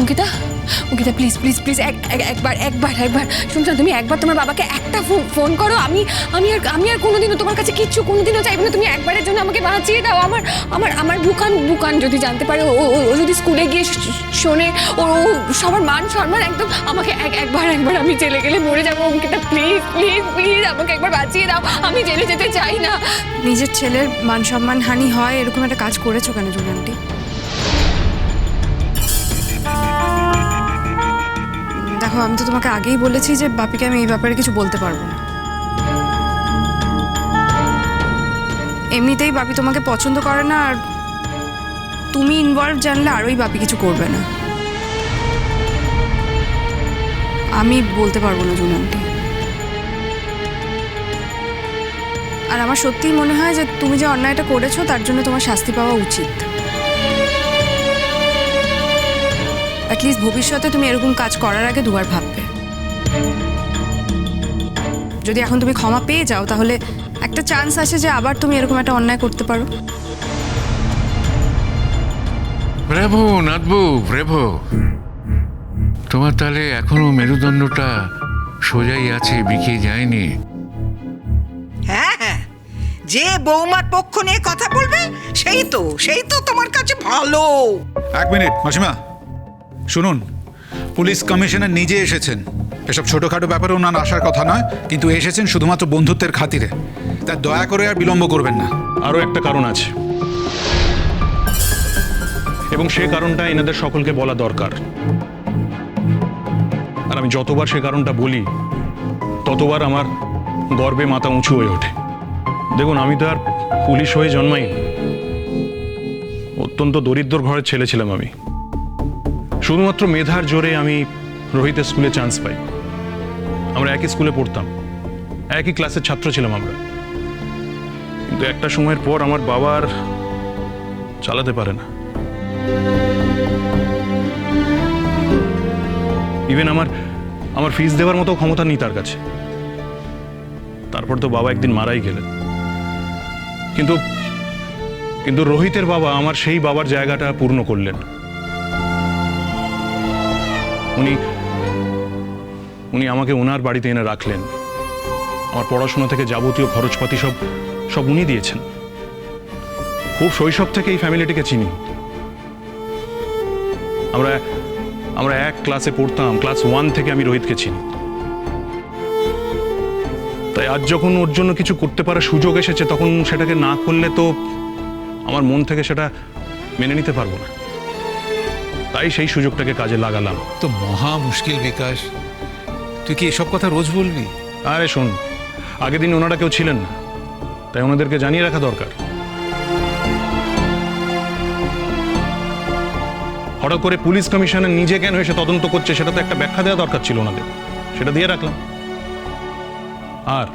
Ankita Ankita please please please একবার একবার একবার। শুনছো তুমি একবার তোমার বাবাকে একটা ফোন করো। আমি আমি আর আমি আর কোনোদিনও তোমার কাছে কিচ্ছু কোনোদিনও চাইব না। তুমি একবারের জন্য আমাকে বাঁচিয়ে দাও। আমার আমার আমার বুকান বুকান যদি জানতে পারে, ও, ও- যদি স্কুলে গিয়ে শোনে, ও সবার মান সম্মান একদম আমাকে এক একবার একবার আমি জেলে গেলে মরে যাব। অঙ্কিতা প্লিজ প্লিজ প্লিজ আমাকে একবার বাঁচিয়ে দাও। আমি জেলে যেতে চাই না। নিজের ছেলের মান সম্মান হানি হয়, এরকম একটা কাজ করেছ কেন জুলিয়ানটি আমি তো তোমাকে আগেই বলেছি যে বাপিকে আমি এই ব্যাপারে কিছু বলতে পারব না। এমনিতেই বাপি তোমাকে পছন্দ করে না আর তুমি ইনভলভ জানলে আরোই বাপি কিছু করবে না। আমি বলতে পারব না জুনান্টি আর আমার সত্যিই মনে হয় যে তুমি যে অন্যায়টা করেছ তার জন্য তোমার শাস্তি পাওয়া উচিত। অ্যাটলিস্ট ভবিষ্যতে তুমি এরকম কাজ করার আগে দুবার ভাববে। যদি এখন তুমি ক্ষমা পেয়ে যাও তাহলে একটা চান্স আছে যে আবার তুমি এরকম একটা অন্যায় করতে পারো। প্রেভু নাথবু প্রেভু। তোমার তাহলে এখনও মেরুদণ্ডটা সোজাই আছে বিকিয়ে যায়নি। হ্যাঁ হ্যাঁ। যে বৌমার পক্ষ নিয়ে কথা বলবে সেই তো সেই তো তোমার কাছে ভালো। এক মিনিট মাসিমা। শুনুন, পুলিশ কমিশনার নিজে এসেছেন। এসব ছোটোখাটো ব্যাপারে ওনার আসার কথা নয়, কিন্তু এসেছেন শুধুমাত্র বন্ধুত্বের খাতিরে। তা দয়া করে আর বিলম্ব করবেন না। আরও একটা কারণ আছে। এবং সে কারণটা এনাদের সকলকে বলা দরকার। আর আমি যতবার সে কারণটা বলি, ততবার আমার গর্বে মাথা উঁচু হয়ে ওঠে। দেখুন, আমি তো আর পুলিশ হয়ে জন্মাই অত্যন্ত দরিদ্র ঘরের ছেলে ছিলাম আমি। শুধুমাত্র মেধার জোরে আমি রোহিতের স্কুলে চান্স পাই। আমরা একই স্কুলে পড়তাম, একই ক্লাসের ছাত্র ছিলাম আমরা। কিন্তু একটা সময়ের পর আমার বাবার চালাতে পারে না। ইভেন আমার আমার ফিস দেওয়ার মতো ক্ষমতা নেই তার কাছে। তারপর তো বাবা একদিন মারাই গেলেন। কিন্তু কিন্তু রোহিতের বাবা আমার সেই বাবার জায়গাটা পূর্ণ করলেন। উনি উনি আমাকে ওনার বাড়িতে এনে রাখলেন। আমার পড়াশোনা থেকে যাবতীয় খরচপাতি সব সব উনি দিয়েছেন। খুব শৈশব থেকে এই ফ্যামিলিটিকে চিনি। আমরা আমরা এক ক্লাসে পড়তাম, ক্লাস ওয়ান থেকে আমি রোহিতকে চিনি। তাই আজ যখন ওর জন্য কিছু করতে পারার সুযোগ এসেছে, তখন সেটাকে না করলে তো আমার মন থেকে সেটা মেনে নিতে পারব না। তাই সেই সুযোগটাকে কাজে লাগালাম। তো মহা মুশকিল বিকাশ। তুই কি এসব কথা রোজ বলবি? আরে শোন আগের দিন ওনারা কেউ ছিলেন না তাই ওনাদেরকে জানিয়ে রাখা দরকার। হঠাৎ করে পুলিশ কমিশনার নিজে কেন এসে তদন্ত করছে সেটা তো একটা ব্যাখ্যা দেওয়া দরকার ছিল ওনাদের। সেটা দিয়ে রাখলাম। আর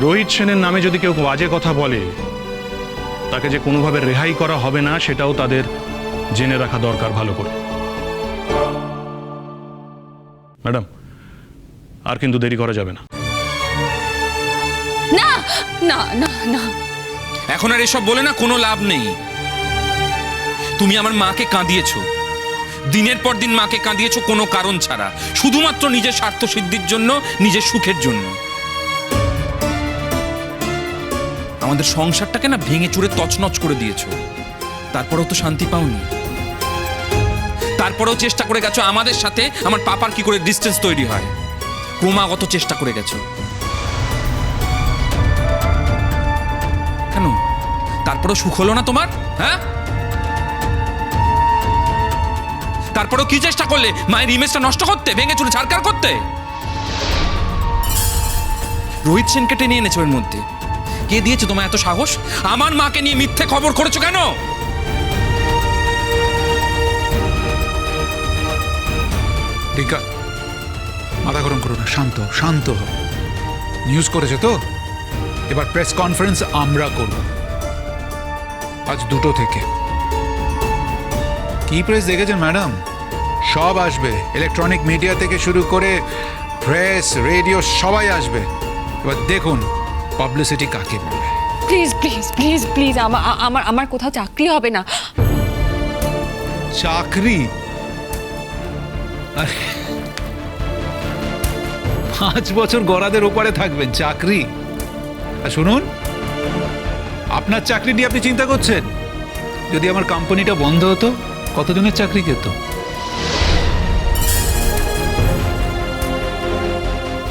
রোহিত সেনের নামে যদি কেউ বাজে কথা বলে তাকে যে কোনোভাবে রেহাই করা হবে না সেটাও তাদের জেনে রাখা দরকার ভালো করে। ম্যাডাম আর কিন্তু দেরি করা যাবে না। না না না না। এখন আর এসব বলে না কোনো লাভ নেই। তুমি আমার মাকে কাঁদিয়েছো। দিনের পর দিন মাকে কাঁদিয়েছো কোনো কারণ ছাড়া। শুধুমাত্র নিজের স্বার্থ সিদ্ধির জন্য নিজের সুখের জন্য। আমাদের সংসারটাকে না ভেঙে চুরে তছনছ করে দিয়েছ। তারপরেও তো শান্তি পাওনি। তারপরেও চেষ্টা করে গেছো আমাদের সাথে? আমার পাপার কি করে ডিস্টেন্স তৈরি হয়? ক্রমাগত চেষ্টা করে গেছো। কেন? তারপরেও সুখ হলো না তোমার? হ্যাঁ? তারপরেও কি চেষ্টা করলে? মায়ের ইমেজটা নষ্ট করতে, ভেঙে চুরে ছাড়কার করতে? রোহিত সেনকে টেনে এনেছো এর মধ্যে। কে দিয়েছে তোমার এত সাহস? আমার মাকে নিয়ে মিথ্যে খবর করেছ কেন? টিকা। মাথা গরম করো না শান্ত শান্ত নিউজ করেছে তো? এবার প্রেস কনফারেন্স আমরা করব। আজ দুটো থেকে। কি প্রেস দেখেছেন ম্যাডাম সব আসবে। ইলেকট্রনিক মিডিয়া থেকে শুরু করে প্রেস রেডিও সবাই আসবে। এবার দেখুন পাবলিসিটি কাকে বলে। প্লিজ প্লিজ প্লিজ প্লিজ আমার আমার আমার কোথাও চাকরি হবে না। চাকরি? পাঁচ বছর গড়াদের ওপারে থাকবেন, চাকরি। আর শুনুন, আপনার চাকরি নিয়ে আপনি চিন্তা করছেন? যদি আমার কোম্পানিটা বন্ধ হতো, কতজনের চাকরি যেত?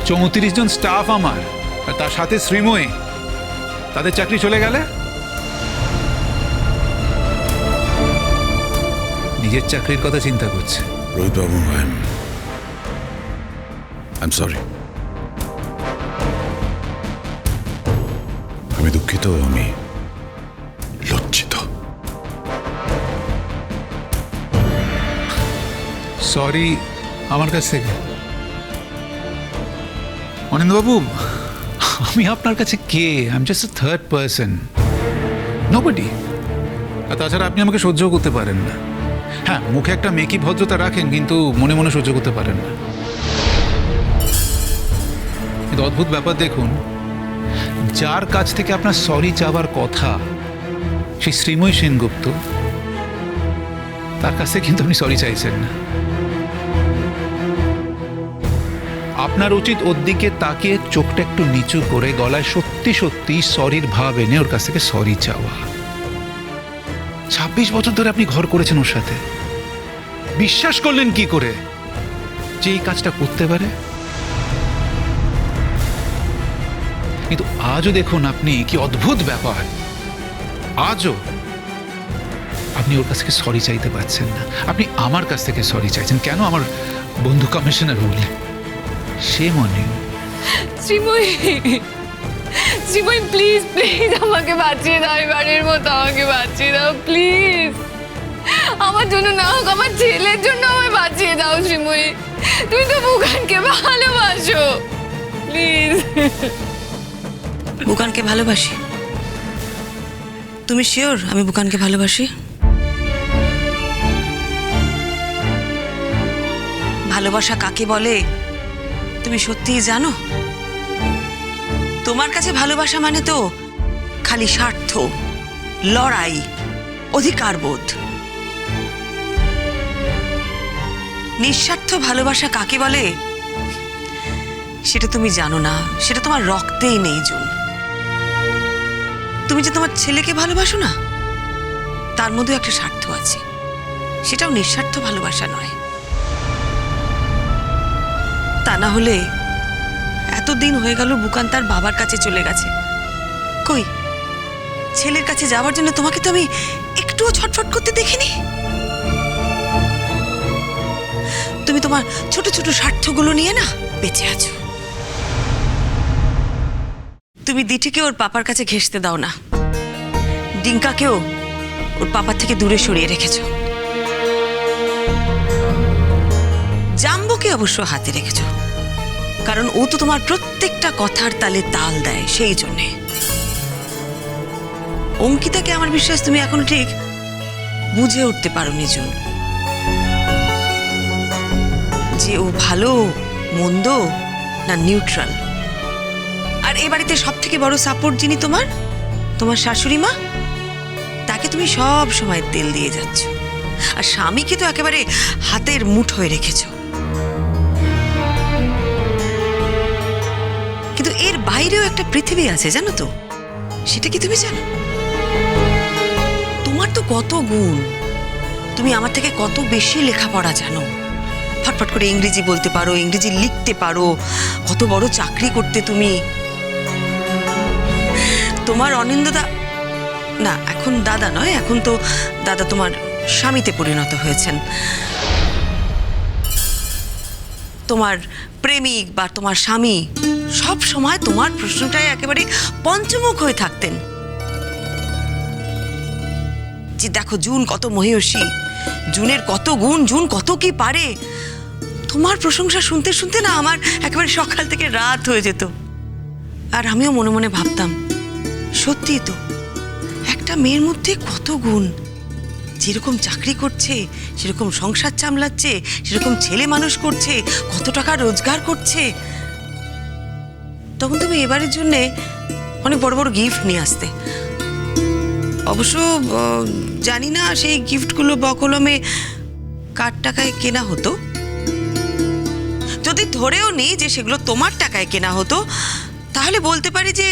চৌত্রিশ জন স্টাফ আমার, আর তার সাথে শ্রীময়ী। তাদের চাকরি চলে গেলে? নিজের চাকরির কথা চিন্তা করছে। রোহিত বাবু আই এম সরি আমি দুঃখিত, আমি লজ্জিত। সরি আমার কাছ। থেকে অনিন্দবাবু আমি আপনার কাছে কে? I am just third person nobody আর তাছাড়া আপনি আমাকে সহ্য করতে পারেন না। হ্যাঁ মুখে একটা মেকি ভদ্রতা রাখেন, কিন্তু মনে মনে সহ্য করতে পারেন না। কিন্তু অদ্ভুত ব্যাপার দেখুন, যার কাছ থেকে আপনার সরি চাওয়ার কথা সেই শ্রীময় সেনগুপ্ত, তার কাছ কিন্তু আপনি সরি চাইছেন না। আপনার উচিত ওর দিকে তাকিয়ে চোখটা একটু নিচু করে, গলায় সত্যি সত্যি সরির ভাব এনে ওর কাছ থেকে সরি চাওয়া। ছাব্বিশ বছর ধরে আপনি ঘর করেছেন ওর সাথে। বিশ্বাস করলেন কি করে? যে এই কাজটা করতে পারে? কিন্তু আজও দেখুন আপনি কি অদ্ভুত ব্যাপার। আজও আপনি ওর কাছ থেকে সরি চাইতে পারছেন না। আপনি আমার কাছ থেকে সরি চাইছেন। কেন আমার বন্ধু কমিশনার বলি সে মনে শ্রীময়ী! শ্রীময়ী প্লিজ প্লিজ আমাকে বাঁচিয়ে দাও এবারের মতো আমাকে বাঁচিয়ে দাও প্লিজ আমার জন্য না হোক, আমার ছেলের জন্য আমায় বাঁচিয়ে দাও, শ্রীময়ী। তুমি তো বুখানকে ভালোবাসো। প্লিজ বুকানকে ভালোবাসি? তুমি শিওর আমি বুকানকে ভালোবাসি? ভালোবাসা কাকে বলে? তুমি সত্যিই জানো? তোমার কাছে ভালোবাসা মানে তো খালি স্বার্থ, লড়াই, অধিকারবোধ। নিঃস্বার্থ ভালোবাসা কাকে বলে? সেটা তুমি জানো না। সেটা তোমার রক্তেই নেই, জুন। তুমি যে তোমার ছেলেকে ভালোবাসো না, তার মধ্যে একটা স্বার্থ আছে। সেটাও নিঃস্বার্থ ভালোবাসা নয়। তা না হলে এতদিন হয়ে গেল বুকান তার বাবার কাছে চলে গেছে। কই? ছেলের কাছে যাওয়ার জন্য তোমাকে তো আমি একটুও ছটফট করতে দেখিনি? তুমি তোমার ছোট ছোট স্বার্থগুলো নিয়ে না বেঁচে আছো। তুমি দিঠিকে ওর পাপার কাছে ঘেসতে দাও না। ডিঙ্কাকেও ওর পাপার থেকে দূরে সরিয়ে রেখেছো। জাম্বুকে অবশ্য হাতে রেখেছো। কারণ ও তো তোমার প্রত্যেকটা কথার তালে তাল দেয়, সেই জন্যে। অঙ্কিতাকে আমার বিশ্বাস, তুমি এখন ঠিক বুঝে উঠতে পারো নিজুন যে ও ভালো, মন্দ না নিউট্রাল। আর এ বাড়িতে সব থেকে বড় সাপোর্ট যিনি তোমার? তোমার শাশুড়ি মা? তাকে তুমি সব সময় তেল দিয়ে যাচ্ছ। আর স্বামীকে তো একেবারে হাতের মুঠোয় রেখেছ। বাইরেও একটা পৃথিবী আছে, জানো তো? সেটা কি তুমি জানো? তোমার তো কত গুণ। তুমি আমার থেকে কত বেশি লেখাপড়া জানো? ফটফট করে ইংরেজি বলতে পারো, ইংরেজি লিখতে পারো। কত বড় চাকরি করতে তুমি। তোমার অনিন্দদা না, এখন দাদা নয়, এখন তো দাদা তোমার স্বামীতে পরিণত হয়েছেন। তোমার প্রেমিক বা তোমার স্বামী সব সময় তোমার প্রশ্নটাই একেবারে পঞ্চমুখ হয়ে থাকতেন। যে দেখো, জুন কত মহিষী, জুনের কত গুণ, জুন কত কি পারে, তোমার প্রশংসা শুনতে শুনতে না আমার একেবারে সকাল থেকে রাত হয়ে যেত। আর আমিও মনে মনে ভাবতাম, সত্যি তো, একটা মেয়ের মধ্যে কত গুণ, যেরকম চাকরি করছে, সেরকম সংসার চামলাচ্ছে, সেরকম ছেলে মানুষ করছে, কত টাকা রোজগার করছে তখন তুমি এবারের জন্যে অনেক বড় বড় গিফট নিয়ে আসতে। অবশ্য জানি না সেই গিফটগুলো বকলমে কার টাকায় কেনা হতো। যদি ধরেও নেই যে সেগুলো তোমার টাকায় কেনা হতো, তাহলে বলতে পারি যে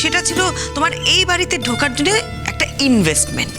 সেটা ছিল তোমার এই বাড়িতে ঢোকার জন্য একটা ইনভেস্টমেন্ট